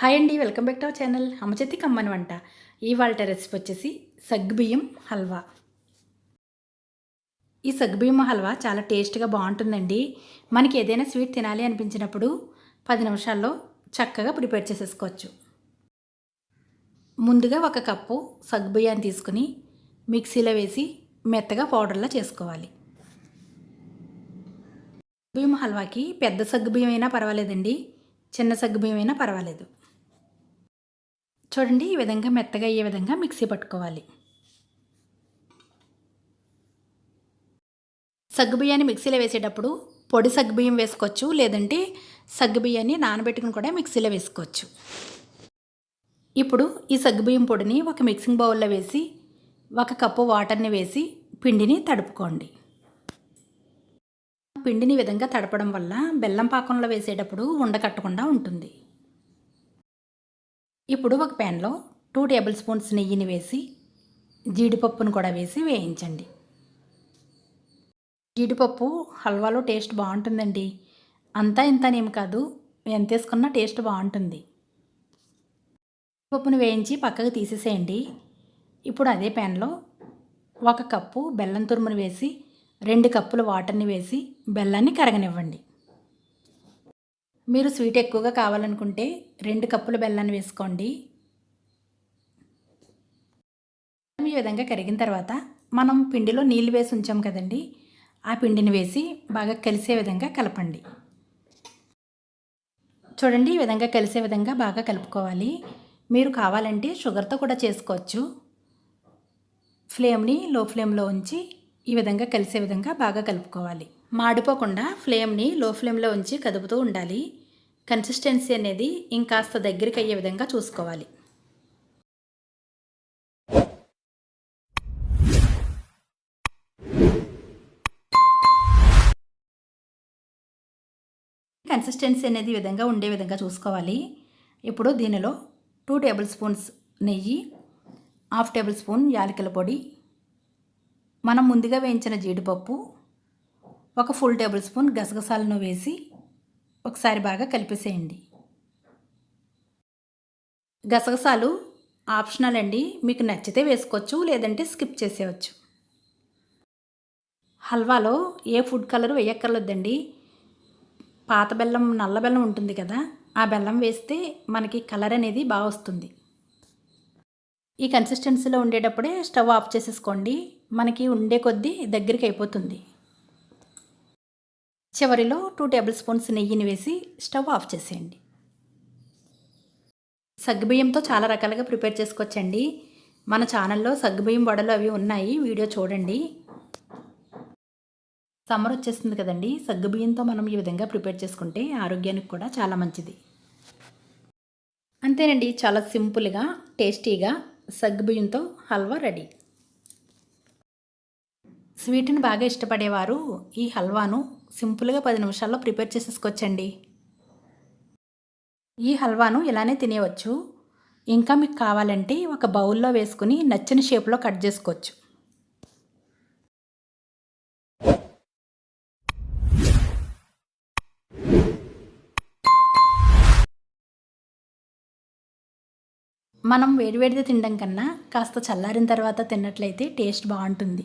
Hi అండి welcome back to our channel. అమ్మచెత్తి కమ్మని వంట. ఇవాళ రెసిపీ వచ్చేసి సగ్గుబియ్యం హల్వా. ఈ సగ్గుబియ్యం హల్వా చాలా టేస్ట్గా బాగుంటుందండి. మనకి ఏదైనా స్వీట్ తినాలి అనిపించినప్పుడు పది నిమిషాల్లో చక్కగా ప్రిపేర్ చేసేసుకోవచ్చు. ముందుగా ఒక కప్పు సగ్గుబియ్యాన్ని తీసుకుని మిక్సీలో వేసి మెత్తగా పౌడర్లా చేసుకోవాలి. బియ్యం హల్వాకి పెద్ద సగ్గుబియ్యం అయినా పర్వాలేదండి చిన్న సగ్గుబియ్యం అయినా పర్వాలేదు. చూడండి ఈ విధంగా మెత్తగా అయ్యే విధంగా మిక్సీ పట్టుకోవాలి. సగ్గుబియ్యాన్ని మిక్సీలో వేసేటప్పుడు పొడి సగ్గుబియ్యం వేసుకోవచ్చు లేదంటే సగ్గుబియ్యాన్ని నానబెట్టుకుని కూడా మిక్సీలో వేసుకోవచ్చు. ఇప్పుడు ఈ సగ్గుబియ్యం పొడిని ఒక మిక్సింగ్ బౌల్లో వేసి ఒక కప్పు వాటర్ని వేసి పిండిని తడుపుకోండి. పిండిని విధంగా తడపడం వల్ల బెల్లం పాకంలో వేసేటప్పుడు ఉండకట్టకుండా ఉంటుంది. ఇప్పుడు ఒక ప్యాన్లో టూ టేబుల్ స్పూన్స్ నెయ్యిని వేసి జీడిపప్పును కూడా వేసి వేయించండి. జీడిపప్పు హల్వాలో టేస్ట్ బాగుంటుందండి. అంతా ఇంతనేమి కాదు ఎంత వేసుకున్నా టేస్ట్ బాగుంటుంది. పప్పును వేయించి పక్కకు తీసేసేయండి. ఇప్పుడు అదే ప్యాన్లో ఒక కప్పు బెల్లం తురుమును వేసి రెండు కప్పుల వాటర్ని వేసి బెల్లాన్ని కరగనివ్వండి. మీరు స్వీట్ ఎక్కువగా కావాలనుకుంటే రెండు కప్పుల బెల్లాన్ని వేసుకోండి. ఈ విధంగా కరిగిన తర్వాత మనం పిండిలో నీళ్ళు వేసి ఉంచాం కదండి ఆ పిండిని వేసి బాగా కలిసే విధంగా కలపండి. చూడండి ఈ విధంగా కలిసే విధంగా బాగా కలుపుకోవాలి. మీరు కావాలంటే షుగర్తో కూడా చేసుకోవచ్చు. ఫ్లేమ్ని లో ఫ్లేమ్లో ఉంచి ఈ విధంగా కలిసే విధంగా బాగా కలుపుకోవాలి. మాడిపోకుండా ఫ్లేమ్ని లో ఫ్లేమ్లో ఉంచి కదుపుతూ ఉండాలి. కన్సిస్టెన్సీ అనేది ఇంకాస్త దగ్గరికి అయ్యే విధంగా చూసుకోవాలి. కన్సిస్టెన్సీ అనేది విధంగా ఉండే విధంగా చూసుకోవాలి. ఇప్పుడు దీనిలో టూ టేబుల్ స్పూన్స్ నెయ్యి హాఫ్ టేబుల్ స్పూన్ యాలకుల పొడి మనం ముందుగా వేయించిన జీడిపప్పు ఒక ఫుల్ టేబుల్ స్పూన్ గసగసాలను వేసి ఒకసారి బాగా కలిపేసేయండి. గసగసాలు ఆప్షనల్ అండి. మీకు నచ్చితే వేసుకోవచ్చు లేదంటే స్కిప్ చేసేయచ్చు. హల్వాలో ఏ ఫుడ్ కలర్ వేయక్కర్లేదండి. పాత బెల్లం నల్ల బెల్లం ఉంటుంది కదా ఆ బెల్లం వేస్తే మనకి కలర్ అనేది బాగా వస్తుంది. ఈ కన్సిస్టెన్సీలో ఉండేటప్పుడే స్టవ్ ఆఫ్ చేసేసుకోండి. మనకి ఉండే కొద్దీ దగ్గరికి అయిపోతుంది. చివరిలో టూ టేబుల్ స్పూన్స్ నెయ్యిని వేసి స్టవ్ ఆఫ్ చేసేయండి. సగ్గుబియ్యంతో చాలా రకాలుగా ప్రిపేర్ చేసుకోవచ్చండి. మన ఛానల్లో సగ్గుబియ్యం వడలు అవి ఉన్నాయి వీడియో చూడండి. సమ్మర్ వచ్చేస్తుంది కదండి సగ్గుబియ్యంతో మనం ఈ విధంగా ప్రిపేర్ చేసుకుంటే ఆరోగ్యానికి కూడా చాలా మంచిది. అంతేనండి చాలా సింపుల్గా టేస్టీగా సగ్గుబియ్యంతో హల్వా రెడీ. స్వీట్ని బాగా ఇష్టపడేవారు ఈ హల్వాను. సింపుల్గా పది నిమిషాల్లో ప్రిపేర్ చేసేసుకోవచ్చండి ఈ హల్వాను ఇలానే తినేయవచ్చు ఇంకా మీకు కావాలంటే ఒక బౌల్లో వేసుకుని నచ్చిన షేప్లో కట్ చేసుకోవచ్చు. మనం వేడివేడిగా తినడం కన్నా కాస్త చల్లారిన తర్వాత తిన్నట్లయితే టేస్ట్ బాగుంటుంది.